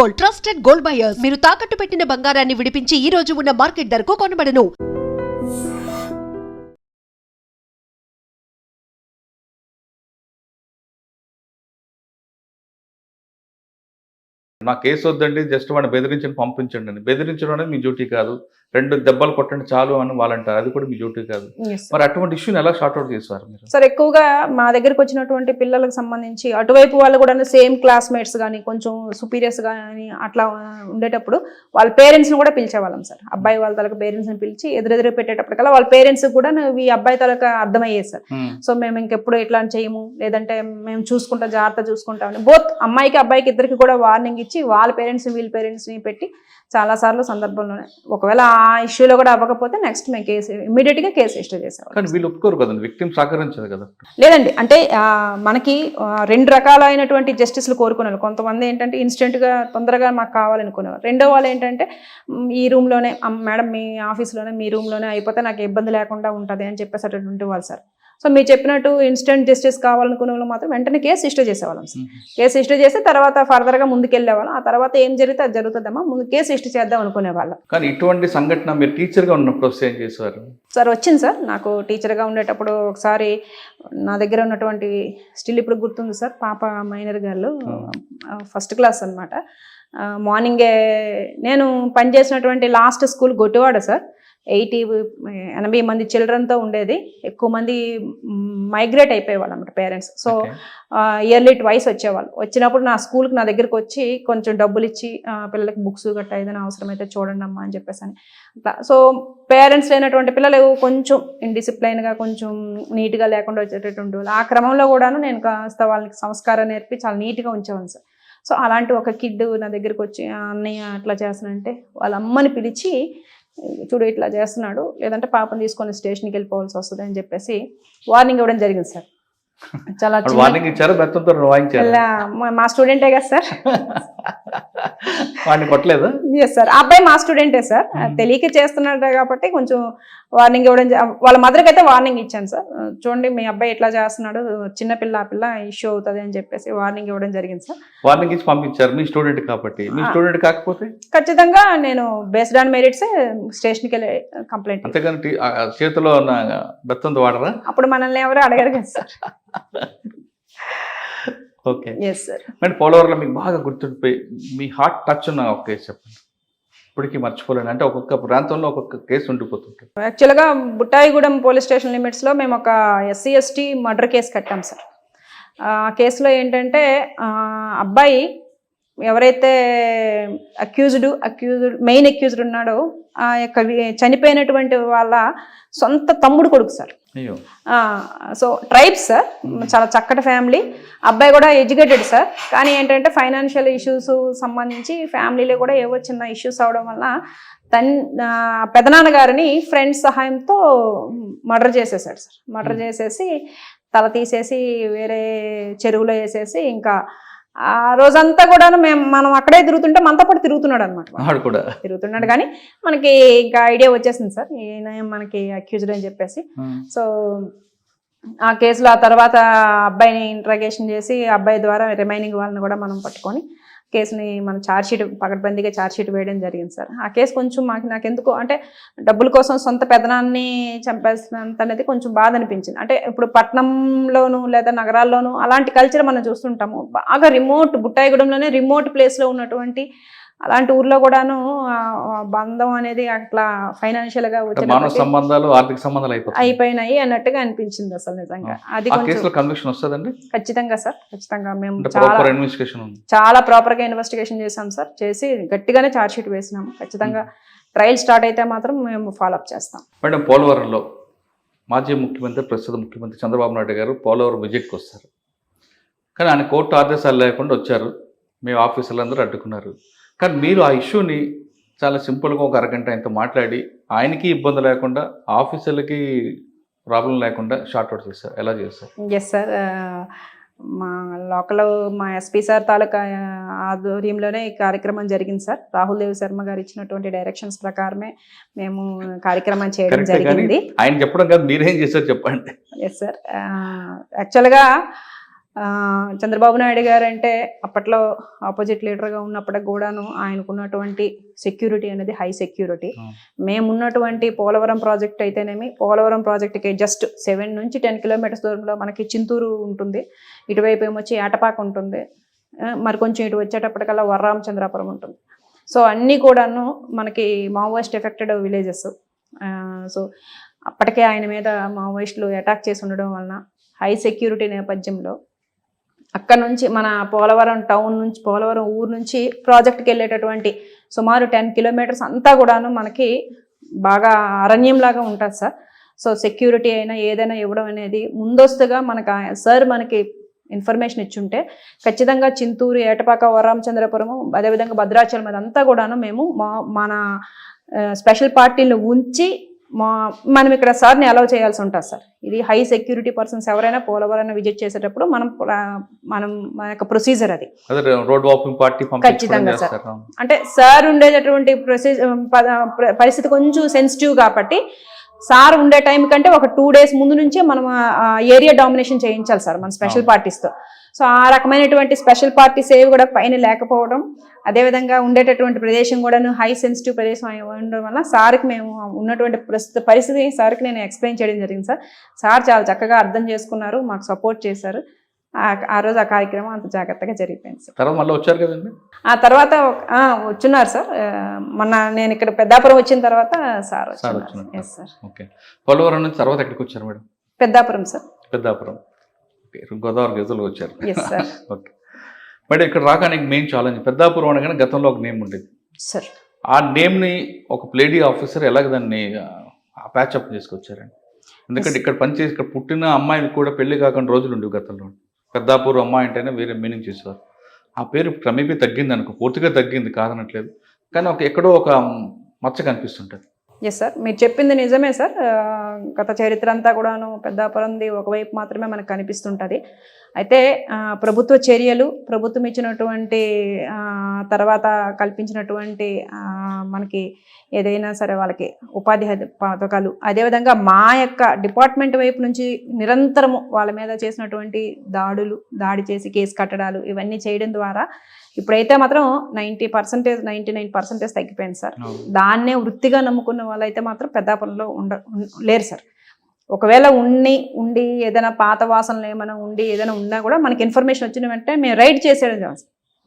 Gold trusted gold buyers. మీరు తాకట్టు పెట్టిన బంగారాన్ని విడిపించి ఈ రోజు ఉన్న మార్కెట్ ధరకు కొనబడను. నా కేసు వద్దండి జస్ట్ వాడిని బెదిరించండి పంపించండి బెదిరించడం అనేది మీ డ్యూటీ కాదు. రెండు దెబ్బలు కొట్టండి చాలు అని వాళ్ళు అంటారు అది కూడా మీ డ్యూటీ కాదు. మరి అటువంటి ఇష్యూని ఎలా షార్ట్అవుట్ చేశారు మీరు? సార్ ఎక్కువగా మా దగ్గరికి వచ్చినటువంటి పిల్లలకు సంబంధించి అటువైపు వాళ్ళు కూడా సేమ్ క్లాస్మేట్స్ కానీ కొంచెం సుపీరియర్స్ కానీ అట్లా ఉండేటప్పుడు వాళ్ళ పేరెంట్స్ని కూడా పిలిచేవాళ్ళం సార్ అబ్బాయి వాళ్ళ తలక పేరెంట్స్ని పిలిచి ఎదురెదురు పెట్టేటప్పటికల్లా వాళ్ళ పేరెంట్స్ కూడా ఈ అబ్బాయి తలక అర్థమయ్యేది సార్ Hmm. సో మేము ఇంకెప్పుడు ఇట్లా చేయము. లేదంటే మేము చూసుకుంటాం జాగ్రత్త చూసుకుంటామని. బోత్ అమ్మాయికి అబ్బాయికి ఇద్దరికి కూడా వార్నింగ్ ఇచ్చి వాళ్ళ పేరెంట్స్ వీళ్ళ పేరెంట్స్ని పెట్టి చాలా సార్లు సందర్భంలోనే. ఒకవేళ ఆ ఇష్యూలో కూడా అవ్వకపోతే నెక్స్ట్ మేము కేసు ఇమీడియట్గా కేసు రిజిస్టర్ చేసేవాళ్ళం. కానీ వీళ్ళు ఒప్పుకోరు కదండి విక్టిమ్ సహకరించదు కదా. లేదండి అంటే మనకి రెండు రకాలైనటువంటి జస్టిస్లు కోరుకున్నారు కొంతమంది ఏంటంటే ఇన్స్టెంట్గా తొందరగా మాకు కావాలనుకునేవారు. రెండో వాళ్ళు ఏంటంటే ఈ రూమ్లోనే మేడం మీ ఆఫీస్లోనే మీ రూమ్లోనే అయిపోతే నాకు ఇబ్బంది లేకుండా ఉంటుంది అని చెప్పేసేటటువంటి వాళ్ళు సార్. సో మీరు చెప్పినట్టు ఇన్స్టెంట్ జస్టిస్ కావాలనుకునే వాళ్ళు మాత్రం వెంటనే కేసు రిజిస్టర్ చేసేవాళ్ళం సార్. కేసు రిజిస్టర్ చేసి తర్వాత ఫర్దర్గా ముందుకెళ్ళేవాళ్ళం. ఆ తర్వాత ఏం జరిగితే అది జరుగుతుందమ్మా ముందు కేసు రిజిస్టర్ చేద్దాం అనుకునేవాళ్ళం. కానీ ఇటువంటి సంఘటన మీరు టీచర్గా ఉన్నప్పుడు ఏం చేసేవారు? సార్ వచ్చింది సార్. నాకు టీచర్గా ఉండేటప్పుడు ఒకసారి నా దగ్గర ఉన్నటువంటి స్టిల్ ఇప్పుడు గుర్తుంది సార్ పాప మైనర్ గర్ల్ ఫస్ట్ క్లాస్ అనమాట మార్నింగే నేను పనిచేసినటువంటి last school Gottivada sir. Eighty ఎనభై మంది చిల్డ్రన్తో ఉండేది. ఎక్కువ మంది మైగ్రేట్ అయిపోయేవాళ్ళు అనమాట పేరెంట్స్. సో. ఇయర్లీ ట్వైస్ వచ్చేవాళ్ళు. వచ్చినప్పుడు నా స్కూల్కి నా దగ్గరికి వచ్చి కొంచెం డబ్బులు ఇచ్చి పిల్లలకి బుక్స్ గట్టా ఏదైనా అవసరమైతే చూడండి అమ్మా అని చెప్పేసి అని అట్లా. సో పేరెంట్స్ లేనటువంటి పిల్లలు కొంచెం ఇండిసిప్లైన్గా కొంచెం నీట్గా లేకుండా వచ్చేటటువంటి వాళ్ళు. ఆ క్రమంలో కూడాను నేను కాస్త వాళ్ళకి సంస్కారం నేర్పి చాలా నీట్గా ఉంచేవాను సార్. సో అలాంటి ఒక కిడ్ నా దగ్గరికి వచ్చి "ఆ, అన్నయ్య అట్లా చేస్తానంటే వాళ్ళ అమ్మని పిలిచి చూడు ఇట్లా చేస్తున్నాడు. లేదంటే పాపను తీసుకొని స్టేషన్కి వెళ్ళిపోవాల్సి వస్తుంది అని చెప్పేసి వార్నింగ్ ఇవ్వడం జరిగింది సార్. చాలా వార్నింగ్ ఇచ్చారా మా స్టూడెంటే కదా సార్. వాడిని కొట్టలేదా. ఎస్ సార్ అబ్బాయి మా స్టూడెంటే సార్ తెలియక చేస్తున్నాడు కాబట్టి కొంచెం వార్నింగ్ ఇవ్వడం వాళ్ళ మదర్కి అయితే వార్నింగ్ ఇచ్చాను సార్ చూడండి మీ అబ్బాయి ఇట్లా చేస్తున్నాడు చిన్న పిల్ల ఆ పిల్ల ఇష్యూ అవుతుంది అని చెప్పేసి వార్నింగ్ ఇవ్వడం జరిగింది సార్ వార్నింగ్ ఇచ్చి పంపించారు మీ స్టూడెంట్ కాబట్టి. మీ. స్టూడెంట్ కాకపోతే? ఖచ్చితంగా నేను బేస్డ్ ఆన్ మెరిట్సే స్టేషన్కి వెళ్ళి కంప్లైంట్ అంతేగాని ఆ చేతిలో ఉన్న బెత్తంతో వాడరా? అప్పుడు మనల్ని ఎవరు అడగరు కదా సార్ ఓకే ఎస్ సార్ మరి పోలవరంలో మీకు బాగా గుర్తుండిపోయి మీ హార్ట్ టచ్ ఉన్న ఒక కేసు చెప్పండి. ఇప్పటికీ మర్చిపోలేను. అంటే ఒక్కొక్క ప్రాంతంలో ఒక్కొక్క కేసు ఉండిపోతుంటుంది. యాక్చువల్గా బుట్టాయిగూడెం పోలీస్ స్టేషన్ లిమిట్స్లో మేము ఒక ఎస్సీ ఎస్టీ మర్డర్ కేసు కట్టాం సార్ ఆ కేసులో ఏంటంటే అబ్బాయి ఎవరైతే అక్యూజ్డ్ అక్యూజ్డ్ మెయిన్ అక్యూజ్డ్ ఉన్నాడో ఆ యొక్క చనిపోయినటువంటి వాళ్ళ సొంత తమ్ముడు కొడుకు సార్. So tribes sir. చాలా చక్కటి ఫ్యామిలీ అబ్బాయి కూడా ఎడ్యుకేటెడ్ సార్. కానీ ఏంటంటే ఫైనాన్షియల్ ఇష్యూస్ సంబంధించి ఫ్యామిలీలో కూడా ఏవో చిన్న ఇష్యూస్ అవడం వల్ల తన్ పెదనాన్నగారిని ఫ్రెండ్స్ సహాయంతో మర్డర్ చేసేసాడు సార్. మర్డర్ చేసేసి తల తీసేసి వేరే చెరువులో వేసేసి ఇంకా ఆ రోజంతా కూడా మేము మనం అక్కడే తిరుగుతుంటే మనతో పాటు తిరుగుతున్నాడు అనమాట కూడా. తిరుగుతున్నాడు. కానీ మనకి ఇంకా ఐడియా వచ్చేసింది సార్. ఈయన మనకి అక్యూజ్డ్ అని చెప్పేసి. సో ఆ కేసులో ఆ తర్వాత అబ్బాయిని ఇంట్రాగేషన్ చేసి అబ్బాయి ద్వారా రిమైనింగ్ వాళ్ళని కూడా మనం పట్టుకొని కేసుని మనం ఛార్జ్షీట్ పకడ్బందీగా ఛార్జ్షీట్ వేయడం జరిగింది సార్. ఆ కేసు కొంచెం మాకు నాకు ఎందుకు అంటే డబ్బుల కోసం సొంత పెదనాన్ని చంపేసినంత అనేది కొంచెం బాధ అనిపించింది. అంటే ఇప్పుడు పట్టణంలోను లేదా నగరాల్లోనూ అలాంటి కల్చర్ మనం చూస్తుంటాము. బాగా రిమోట్ బుట్టాయిగూడెంలోనే రిమోట్ ప్లేస్లో ఉన్నటువంటి అలాంటి ఊర్లో కూడాను బంధం అనేది అట్లా ఫైనాన్షియల్గా మానవ వచ్చేటప్పటికి సంబంధాలు ఆర్థిక సంబంధాలు అయిపోయినాయి అన్నట్టుగా అనిపించింది అసలు నిజంగా. అది కన్విక్షన్ వస్తుందండి? ఖచ్చితంగా సార్ ఖచ్చితంగా మేము చాలా ప్రాపర్ ప్రాపర్గా ఇన్వెస్టిగేషన్ చేసాం సార్. చేసి గట్టిగానే ఛార్జ్ షీట్ వేసినాము ఖచ్చితంగా ట్రయల్ స్టార్ట్ అయితే మాత్రం మేము ఫాలోఅప్ చేస్తాం. మేడం పోలవరంలో మాజీ ముఖ్యమంత్రి ప్రస్తుత ముఖ్యమంత్రి చంద్రబాబు నాయుడు గారు పోలవరం విజిట్కి వస్తారు. కానీ ఆయన కోర్టు ఆదేశాలు లేకుండా వచ్చారు. మీ ఆఫీసర్లందరూ అడ్డుకున్నారు. కానీ మీరు ఆ ఇష్యూని చాలా సింపుల్గా ఒక అరగంట ఆయనతో మాట్లాడి ఆయనకి ఇబ్బంది లేకుండా ఆఫీసర్లకి ప్రాబ్లం లేకుండా షార్ట్ అవుట్ చేశారు ఎలా చేశారు ఎస్ సార్ మా లోకల్ మా ఎస్పీ సార్ తాలూకా ఆధ్వర్యంలోనే ఈ కార్యక్రమం జరిగింది సార్. రాహుల్ దేవ్ శర్మ గారు ఇచ్చినటువంటి డైరెక్షన్స్ ప్రకారమే మేము కార్యక్రమం చేయడం జరిగింది. ఆయన చెప్పడం కాదు మీరేం చేశారు చెప్పండి. ఎస్ సార్ యాక్చువల్గా చంద్రబాబు నాయుడు గారు అంటే అప్పట్లో ఆపోజిట్ లీడర్గా ఉన్నప్పటికి కూడాను ఆయనకున్నటువంటి సెక్యూరిటీ అనేది హై సెక్యూరిటీ. మేమున్నటువంటి పోలవరం ప్రాజెక్ట్ అయితేనేమి పోలవరం ప్రాజెక్ట్కి జస్ట్ సెవెన్ నుంచి టెన్ కిలోమీటర్స్ దూరంలో మనకి చింతూరు ఉంటుంది. ఇటువైపు ఏమొచ్చి ఏటపాక ఉంటుంది. మరి కొంచెం ఇటు వచ్చేటప్పటికల్లా వరరామచంద్రాపురం ఉంటుంది. సో అన్నీ కూడాను మనకి మావోయిస్ట్ ఎఫెక్టెడ్ విలేజెస్ సో అప్పటికే ఆయన మీద మావోయిస్టులు అటాక్ చేసి ఉండడం వలన హై సెక్యూరిటీ నేపథ్యంలో అక్కడ నుంచి మన పోలవరం టౌన్ నుంచి పోలవరం ఊరు నుంచి ప్రాజెక్ట్కి వెళ్ళేటటువంటి సుమారు టెన్ కిలోమీటర్స్ అంతా కూడాను మనకి బాగా అరణ్యంలాగా ఉంటుంది సార్. సో సెక్యూరిటీ అయినా ఏదైనా ఇవ్వడం అనేది ముందస్తుగా మనకు సార్ మనకి ఇన్ఫర్మేషన్ ఇచ్చుంటే ఖచ్చితంగా చింతూరు ఏటపాక వరామచంద్రపురము అదేవిధంగా భద్రాచలం అదంతా కూడాను మేము మా మన స్పెషల్ పార్టీలు ఉంచి మా మనం ఇక్కడ సార్ని అలౌ చేయాల్సి ఉంటుంది సార్. ఇది హై సెక్యూరిటీ పర్సన్స్ ఎవరైనా పోలవరాన్ని విజిట్ చేసేటప్పుడు మనం మనం మన యొక్క ప్రొసీజర్ అది. అదే రోడ్ వాకింగ్ పార్టీ పంపించడం ఖచ్చితంగా సార్. అంటే సార్ ఉండేటటువంటి పరిస్థితి కొంచెం సెన్సిటివ్ కాబట్టి సార్ ఉండే టైం కంటే ఒక టూ డేస్ ముందు నుంచే మనం ఏరియా డామినేషన్ చేయించాలి సార్ మన స్పెషల్. పార్టీస్తో సో ఆ రకమైనటువంటి స్పెషల్ పార్టీస్ ఏవి కూడా పైన లేకపోవడం అదేవిధంగా ఉండేటటువంటి ప్రదేశం కూడా హై సెన్సిటివ్ ప్రదేశం ఉండడం వల్ల సార్కి మేము ఉన్నటువంటి ప్రస్తుత పరిస్థితి సార్కి నేను ఎక్స్ప్లెయిన్ చేయడం జరిగింది సార్. సార్ చాలా చక్కగా అర్థం చేసుకున్నారు మాకు సపోర్ట్ చేశారు. ఆ- రోజు ఆ కార్యక్రమం అంత జాగ్రత్తగా జరిగిపోయింది సార్. తర్వాత మళ్ళీ వచ్చారు కదండి? ఆ తర్వాత వచ్చున్నారు సార్. మొన్న నేను ఇక్కడ పెద్దాపురం వచ్చిన తర్వాత sir. Yes sir okay. Polavaram నుంచి తర్వాత ఎక్కడికి వచ్చారు మేడం? పెద్దాపురం సార్. పెద్దాపురం. గోదావరి గజలు వచ్చారు. ఓకే మేడం ఇక్కడ రాగానే మెయిన్ ఛాలెంజ్ పెద్దాపురం అనగానే గతంలో ఒక నేమ్ ఉండేది. సార్ ఆ నేమ్ని ఒక ప్లేడీ ఆఫీసర్ ఎలాగ దాన్ని ప్యాచప్ చేసుకొచ్చారండి. ఎందుకంటే ఇక్కడ పనిచేసి ఇక్కడ పుట్టిన అమ్మాయిలు కూడా పెళ్ళి కాకుండా రోజులు ఉండేవి గతంలో. పెద్దాపూర్ అమ్మాయి అంటేనే వేరే మీనింగ్ చేసేవారు. ఆ పేరు క్రమేపీ తగ్గింది అనుకో పూర్తిగా తగ్గింది కాదనట్లేదు. కానీ ఒక ఎక్కడో ఒక మచ్చ కనిపిస్తుంటుంది. ఎస్ సార్ మీరు చెప్పింది నిజమే సార్ గత చరిత్ర అంతా కూడాను పెద్దాపురంది ఒకవైపు మాత్రమే మనకు కనిపిస్తుంటుంది. అయితే ప్రభుత్వ చర్యలు ప్రభుత్వం ఇచ్చినటువంటి తర్వాత కల్పించినటువంటి మనకి ఏదైనా సరే వాళ్ళకి ఉపాధి పథకాలు అదేవిధంగా మా యొక్క డిపార్ట్మెంట్ వైపు నుంచి నిరంతరము వాళ్ళ మీద చేసినటువంటి దాడులు దాడి చేసి కేసు కట్టడాలు ఇవన్నీ చేయడం ద్వారా ఇప్పుడైతే మాత్రం ninety percentage ninety nine percentage తగ్గిపోయింది సార్. దాన్నే వృత్తిగా నమ్ముకున్న వాళ్ళైతే మాత్రం పెద్దాపురంలో ఉండ లేరు సార్. ఒకవేళ ఉండి ఉండి ఏదైనా పాత వాసనలు ఏమైనా ఉండి ఏదైనా ఉన్నా కూడా మనకి ఇన్ఫర్మేషన్ వచ్చిన వెంటనే మేము రైడ్ చేసేయడం.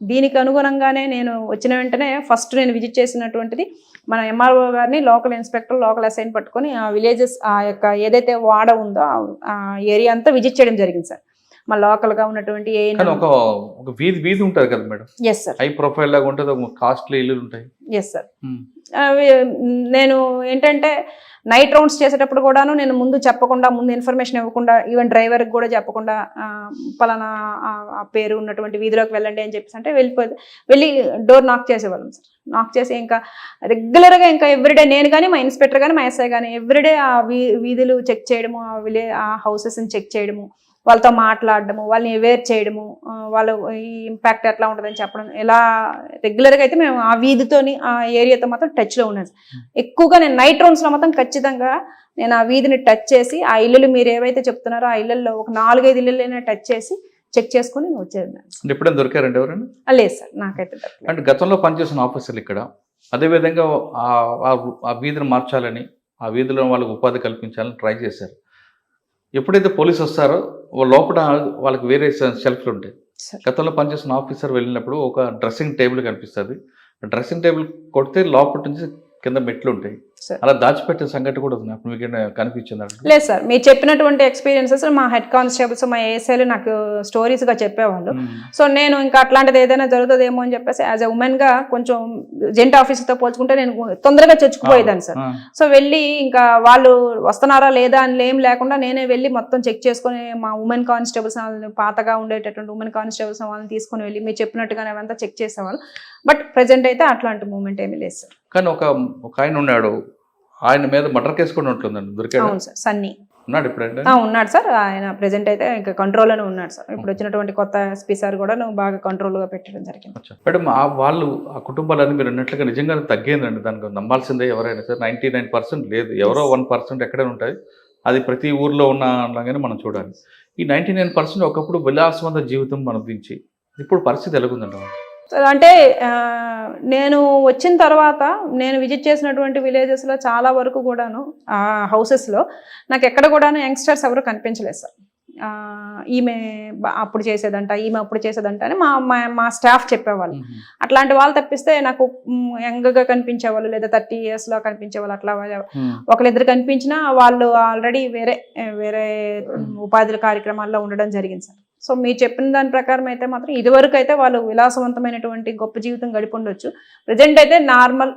దీనికి అనుగుణంగానే నేను వచ్చిన వెంటనే ఫస్ట్ నేను విజిట్ చేసినటువంటిది మన ఎంఆర్ఓ గారిని లోకల్ ఇన్స్పెక్టర్ లోకల్ అసైన్ పట్టుకొని ఆ విలేజెస్ ఆ యొక్క ఏదైతే వాడ ఉందో ఆ ఏరియా అంతా విజిట్ చేయడం జరిగింది సార్. మా లోకల్గా ఉన్నటువంటి ఏ కానీ ఒక ఒక వీధి వీధి ఉంటుంది కదా madam? Yes sir high profile లాగా ఉంటుంది ఒక కాస్ట్లీ ఇల్లులు ఉంటాయి. ఎస్ సార్ నేను ఏంటంటే నైట్ రౌండ్స్ చేసేటప్పుడు కూడాను నేను ముందు చెప్పకుండా ముందు ఇన్ఫర్మేషన్ ఇవ్వకుండా ఈవెన్ డ్రైవర్కి కూడా చెప్పకుండా పలానా పేరు ఉన్నటువంటి వీధిలోకి వెళ్ళండి అని చెప్పేసి అంటే వెళ్ళిపోయి వెళ్ళి డోర్ నాక్ చేసేవాళ్ళం సార్ నాక్ చేసి ఇంకా రెగ్యులర్గా ఇంకా ఎవ్రీడే నేను కానీ మా ఇన్స్పెక్టర్ కానీ మా ఎస్ఐ కానీ ఎవ్రీడే ఆ వీధులు చెక్ చేయడము ఆ విలే ఆ హౌసెస్ని చెక్ చేయడము వాళ్ళతో మాట్లాడడము వాళ్ళని అవేర్ చేయడము వాళ్ళ ఈ ఇంపాక్ట్ ఎట్లా ఉంటుందని చెప్పడం ఎలా రెగ్యులర్గా అయితే మేము ఆ వీధితోని ఆ ఏరియాతో మాత్రం టచ్లో ఉన్నాను ఎక్కువగా నేను నైట్ రౌండ్స్లో మాత్రం ఖచ్చితంగా నేను ఆ వీధిని టచ్ చేసి ఆ ఇల్లులు మీరు ఏవైతే చెప్తున్నారో ఆ ఇళ్ళల్లో ఒక నాలుగైదు ఇళ్ళైనా టచ్ చేసి చెక్ చేసుకుని వచ్చేది ఎప్పుడైనా దొరికారండి ఎవరైనా? లేదు సార్ నాకైతే. అంటే గతంలో పనిచేసిన ఆఫీసర్లు ఇక్కడ అదేవిధంగా ఆ వీధిని మార్చాలని ఆ వీధిలో వాళ్ళకి ఉపాధి కల్పించాలని ట్రై చేశారు. ఎప్పుడైతే పోలీసు వస్తారో లోపల వాళ్ళకి వేరే షెల్ఫ్లు ఉంటాయి. గతంలో పనిచేసిన ఆఫీసర్ వెళ్ళినప్పుడు ఒక డ్రెస్సింగ్ టేబుల్ కనిపిస్తుంది. డ్రెస్సింగ్ టేబుల్ కొడితే లోపల నుంచి కింద మెట్లు ఉంటాయి. అలా దాచిపెట్టిన సంగతి కూడా ఉంది. అప్పుడు మీకు కనిపించింది? లేదు సార్ మీరు చెప్పినటువంటి ఎక్స్పీరియన్సెస్ మా హెడ్ కానిస్టేబుల్స్ మా ఏఎస్ఐలు నాకు స్టోరీస్గా చెప్పేవాళ్ళు. సో నేను ఇంకా అట్లాంటిది ఏదైనా జరుగుతుందేమో అని చెప్పేసి యాజ్ ఎ ఉమెన్గా కొంచెం జెంట్ ఆఫీసర్తో పోల్చుకుంటే నేను తొందరగా చొచ్చుకుపోయేదాన్ని సార్ సో వెళ్ళి ఇంకా వాళ్ళు వస్తున్నారా లేదా అని ఏం లేకుండా నేనే వెళ్ళి మొత్తం చెక్ చేసుకొని మా ఉమెన్ కానిస్టేబుల్స్ వాళ్ళని పాతగా ఉండేటటువంటి ఉమెన్ కానిస్టేబుల్స్ వాళ్ళని తీసుకొని వెళ్ళి మీరు చెప్పినట్టుగానే అవంతా చెక్ చేసేవాళ్ళు. బట్ ప్రజెంట్ అయితే అట్లాంటి మూమెంట్ ఏమీ లేదు సార్ కానీ ఒక ఒక ఆయన ఉన్నాడు. ఆయన మీద మర్డర్ కేసు కూడా ఉంటుందండి దొరికాడు? అవును సార్ సన్నీ. ఉన్నాడు ఇప్పుడంటే? ఆ, ఉన్నాడు సార్. ఆయన ప్రెజెంట్ అయితే ఇంకా కంట్రోల్లోనే ఉన్నాడు సార్. ఇప్పుడు వచ్చినటువంటి కొత్త ఎస్పీ సార్ కూడా నువ్వు బాగా కంట్రోల్గా పెట్టడం జరిగింది. మేడం ఆ వాళ్ళు ఆ కుటుంబాలన్నీ మీరు అన్నట్లుగా నిజంగా తగ్గిందండి. దానికి నమ్మాల్సిందే ఎవరైనా సరే. నైంటీ నైన్ పర్సెంట్ లేదు. ఎవరో వన్ పర్సెంట్ ఎక్కడైనా ఉంటాయి. అది ప్రతి ఊర్లో ఉన్న లాగానే మనం చూడాలి. ఈ నైంటీ నైన్ పర్సెంట్ ఒకప్పుడు విలాసవంత జీవితం మనదించి ఇప్పుడు పరిస్థితి ఎలాగుందండి? అంటే నేను వచ్చిన తర్వాత నేను విజిట్ చేసినటువంటి విలేజెస్లో చాలా వరకు కూడాను ఆ హౌసెస్లో నాకు ఎక్కడ కూడాను యంగ్స్టర్స్ ఎవరు కనిపించలేదు సార్. ఈమె అప్పుడు చేసేదంట ఈమె అప్పుడు చేసేదంట అని మా మా- స్టాఫ్ చెప్పేవాళ్ళు. అట్లాంటి వాళ్ళు తప్పిస్తే నాకు యంగ్గా కనిపించేవాళ్ళు లేదా థర్టీ ఇయర్స్లో కనిపించేవాళ్ళు అట్లా ఒకళ్ళిద్దరు కనిపించినా వాళ్ళు ఆల్రెడీ వేరే వేరే ఉపాధి కార్యక్రమాల్లో ఉండడం జరిగింది సార్. సో మీరు చెప్పిన దాని ప్రకారం అయితే మాత్రం ఇదివరకు అయితే వాళ్ళు విలాసవంతమైనటువంటి గొప్ప జీవితం గడిపి ఉండొచ్చు. ప్రజెంట్ అయితే నార్మల్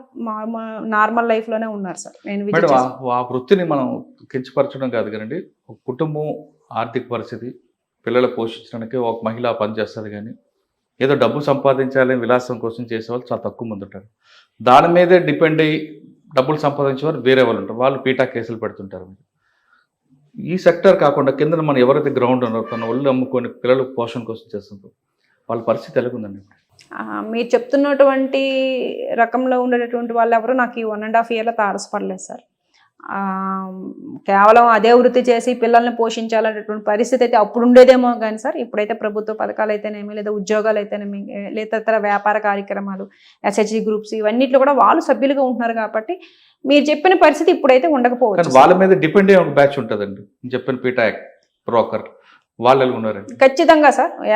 నార్మల్ లైఫ్లోనే ఉన్నారు సార్. నేను ఆ- వృత్తిని మనం కించపరచడం కాదు కదండి. ఒక కుటుంబం ఆర్థిక పరిస్థితి పిల్లలు పోషించడానికి ఒక మహిళ పనిచేస్తుంది కానీ ఏదో డబ్బు సంపాదించాలని విలాసం కోసం చేసేవాళ్ళు చాలా తక్కువ మంది ఉంటారు. దాని మీదే డిపెండ్ అయ్యి డబ్బులు సంపాదించేవారు వేరే వాళ్ళు ఉంటారు. వాళ్ళు పీటా కేసులు పెడుతుంటారు. ఈ సెక్టర్ కాకుండా కింద మనం ఎవరైతే గ్రౌండ్ ఉన్నారో తన ఒళ్ళు అమ్ముకొని పిల్లలు పోషణ కోసం చేస్తుందో వాళ్ళ పరిస్థితి ఎలాగుందండి? మీరు చెప్తున్నటువంటి రకంలో ఉండేటటువంటి వాళ్ళు ఎవరు నాకు ఈ వన్ అండ్ హాఫ్ ఇయర్లో తారసపడలేదు సార్. కేవలం అదే వృత్తి చేసి పిల్లల్ని పోషించాలనేటువంటి పరిస్థితి అయితే అప్పుడు ఉండేదేమో కానీ సార్ ఇప్పుడైతే ప్రభుత్వ పథకాలు అయితేనేమి లేదా ఉద్యోగాలు అయితేనేమి లేదా ఇతర వ్యాపార కార్యక్రమాలు ఎస్హెచ్జి గ్రూప్స్ ఇవన్నిట్లో కూడా వాళ్ళు సభ్యులుగా ఉంటున్నారు కాబట్టి మీరు చెప్పిన పరిస్థితి ఇప్పుడైతే ఉండకపోవచ్చు వాళ్ళ మీద డిపెండ్ అయ్యే ఒక బ్యాచ్ ఉంటుందండి. చెప్పిన పీటా బ్రోకర్ వాళ్ళు ఉన్నారండి? ఖచ్చితంగా సార్.